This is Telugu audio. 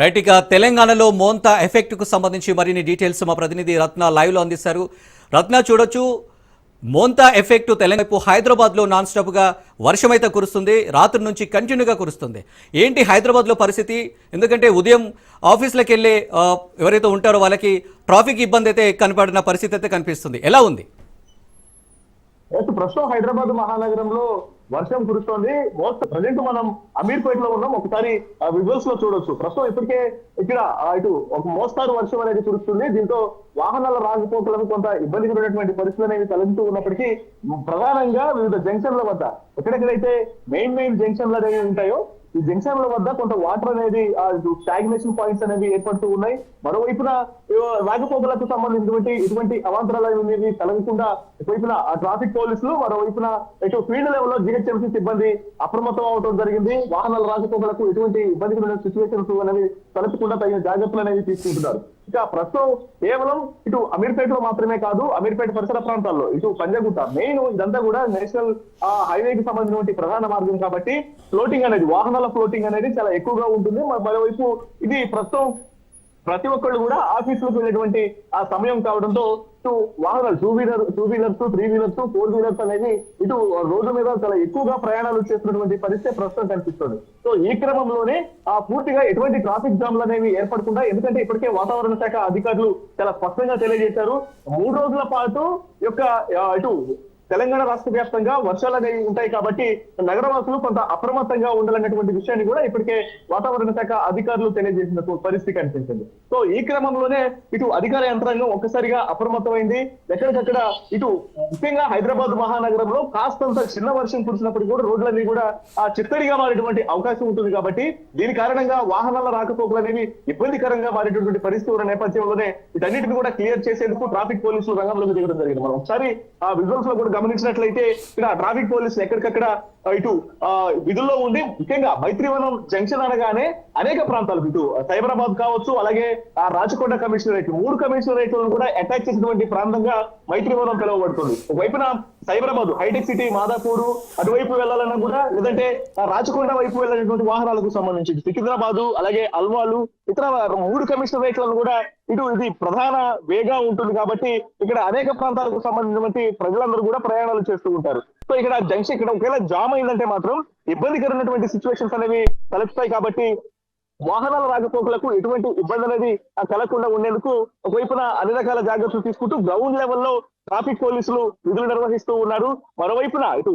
రైట్ ఇక తెలంగాణలో మోంతా ఎఫెక్ట్కు సంబంధించి మరిన్ని డీటెయిల్స్ మా ప్రతినిధి రత్న లైవ్లో అందిస్తారు. రత్న చూడొచ్చు. మోంతా ఎఫెక్ట్ తెలంగాణ వైపు హైదరాబాద్ నాన్ స్టాప్గా వర్షమైతే కురుస్తుంది రాత్రి నుంచి కంటిన్యూగా కురుస్తుంది. ఏంటి హైదరాబాద్లో పరిస్థితి? ఎందుకంటే ఉదయం ఆఫీస్లకు వెళ్ళే ఎవరైతే ఉంటారో వాళ్ళకి ట్రాఫిక్ ఇబ్బంది అయితే కనపడిన పరిస్థితి అయితే కనిపిస్తుంది. ఎలా ఉంది? ఎస్ ప్రస్తుతం హైదరాబాద్ మహానగరంలో వర్షం కురుస్తోంది. మోస్ట్ ప్రజెంట్ మనం అమీర్పేట్లో ఉన్నాం. ఒకసారి విజువల్స్లో చూడొచ్చు. ప్రస్తుతం ఇప్పటికే ఇక్కడ ఇటు ఒక మోస్తారు వర్షం అనేది కురుస్తుంది. దీంతో వాహనాల రాకపోకలకు కొంత ఇబ్బందికరమైనటువంటి పరిస్థితులు అనేవి తలెత్తుతూ ఉన్నప్పటికీ ప్రధానంగా వివిధ జంక్షన్ల వద్ద ఎక్కడెక్కడైతే మెయిన్ మెయిన్ జంక్షన్లు అనేవి ఉంటాయో ఈ జంక్షన్ల వద్ద కొంత వాటర్ అనేది స్టాగ్నేషన్ పాయింట్స్ అనేవి ఏర్పడుతూ ఉన్నాయి. మరోవైపున ఆ, రాకపోకలకు సంబంధించినటువంటి ఇటువంటి అవాంతరాలు అనేవి కలగకుండా వైపున ట్రాఫిక్ పోలీసులు మరోవైపున ఇటు ఫీల్డ్ లెవెల్లో జిహెచ్ఎంసీ సిబ్బంది అప్రమత్తం అవడం జరిగింది. వాహనాల రాకపోకలకు ఎటువంటి ఇబ్బందికరమైన సిచ్యువేషన్స్ అనేవి తలపకుండా తగిన జాగ్రత్తలు అనేవి తీసుకుంటున్నారు. ఇంకా ప్రస్తుతం కేవలం ఇటు అమీర్పేట లో మాత్రమే కాదు అమీర్పేట పరిసర ప్రాంతాల్లో ఇటు పంజగుట్ట మెయిన్ ఇదంతా కూడా నేషనల్ హైవే కి సంబంధించినటువంటి ప్రధాన మార్గం కాబట్టి ఫ్లోటింగ్ అనేది వాహనాల ఫ్లోటింగ్ అనేది చాలా ఎక్కువగా ఉంటుంది. మరోవైపు ఇది ప్రస్తుతం ప్రతి ఒక్కళ్ళు కూడా ఆఫీసులకు వెళ్ళేటువంటి ఆ సమయం కావడంతో ఇటు వాహనాలు two wheeler two wheelers three wheelers four wheelers అనేది ఇటు రోడ్డు మీద చాలా ఎక్కువగా ప్రయాణాలు చేస్తున్నటువంటి పరిస్థితి ప్రస్తుతం కనిపిస్తుంది. సో ఈ క్రమంలోనే ఆ పూర్తిగా ఎటువంటి ట్రాఫిక్ జామ్లు అనేవి ఏర్పడకుండా ఎందుకంటే ఇప్పటికే వాతావరణ శాఖ అధికారులు చాలా స్పష్టంగా తెలియజేశారు. మూడు రోజుల పాటు యొక్క ఇటు తెలంగాణ రాష్ట్ర వ్యాప్తంగా వర్షాలు అనేవి ఉంటాయి కాబట్టి నగరవాసులు కొంత అప్రమత్తంగా ఉండాలన్నటువంటి విషయాన్ని కూడా ఇప్పటికే వాతావరణ శాఖ అధికారులు తెలియజేసిన పరిస్థితి కనిపించింది. సో ఈ క్రమంలోనే ఇటు అధికార యంత్రాంగం ఒక్కసారిగా అప్రమత్తమైంది. ఎక్కడికక్కడ ఇటు ముఖ్యంగా హైదరాబాద్ మహానగరంలో కాస్తంత చిన్న వర్షం కురిసినప్పటికీ కూడా రోడ్లన్నీ కూడా ఆ చిత్తడిగా మారేటువంటి అవకాశం ఉంటుంది కాబట్టి దీని కారణంగా వాహనాల రాకపోకలు అనేవి ఇబ్బందికరంగా మారేటటువంటి పరిస్థితి ఉన్న నేపథ్యంలోనే వీటన్నిటిని కూడా క్లియర్ చేసేందుకు ట్రాఫిక్ పోలీసులు రంగంలోకి దిగడం జరిగింది. మనం ఒకసారి ఆ విజువల్స్లో కూడా గమనించినట్లయితే ఇక్కడ ట్రాఫిక్ పోలీసులు ఎక్కడికక్కడ ఇటు విధుల్లో ఉండి ముఖ్యంగా మైత్రివనం జంక్షన్ అనగానే అనేక ప్రాంతాలకు ఇటు సైబరాబాద్ కావచ్చు అలాగే ఆ రాచకొండ కమిషనరేట్ మూడు కమిషనరేట్లను కూడా అటాక్ చేసినటువంటి ప్రాంతంగా మైత్రివనం పిలువబడుతుంది. ఒకవైపున సైబరాబాద్ హైటెక్ సిటీ మాదాపూరు అటువైపు వెళ్ళాలన్నా కూడా లేదంటే రాచకొండ వైపు వెళ్ళినటువంటి వాహనాలకు సంబంధించి సికింద్రాబాద్ సికింద్రాబాదు అలాగే అల్వాలు ఇతర మూడు కమిషనరేట్లను కూడా ఇటు ఇది ప్రధాన వేగా ఉంటుంది కాబట్టి ఇక్కడ అనేక ప్రాంతాలకు సంబంధించినటువంటి ప్రజలందరూ కూడా ప్రయాణాలు చేస్తూ ఉంటారు. సో ఇక్కడ జంక్షన్ ఇక్కడ ఒకవేళ జామ్ అయిందంటే మాత్రం ఇబ్బందికరమైనటువంటి సిచ్యువేషన్స్ అనేవి తలెత్తుతాయి కాబట్టి వాహనాల రాకపోకలకు ఎటువంటి ఇబ్బంది అనేది ఆ కలగకుండా ఉండేందుకు ఒకవైపున అన్ని రకాల జాగ్రత్తలు తీసుకుంటూ గ్రౌండ్ లెవెల్లో ట్రాఫిక్ పోలీసులు విధులు నిర్వహిస్తూ ఉన్నారు. మరోవైపున ఇటు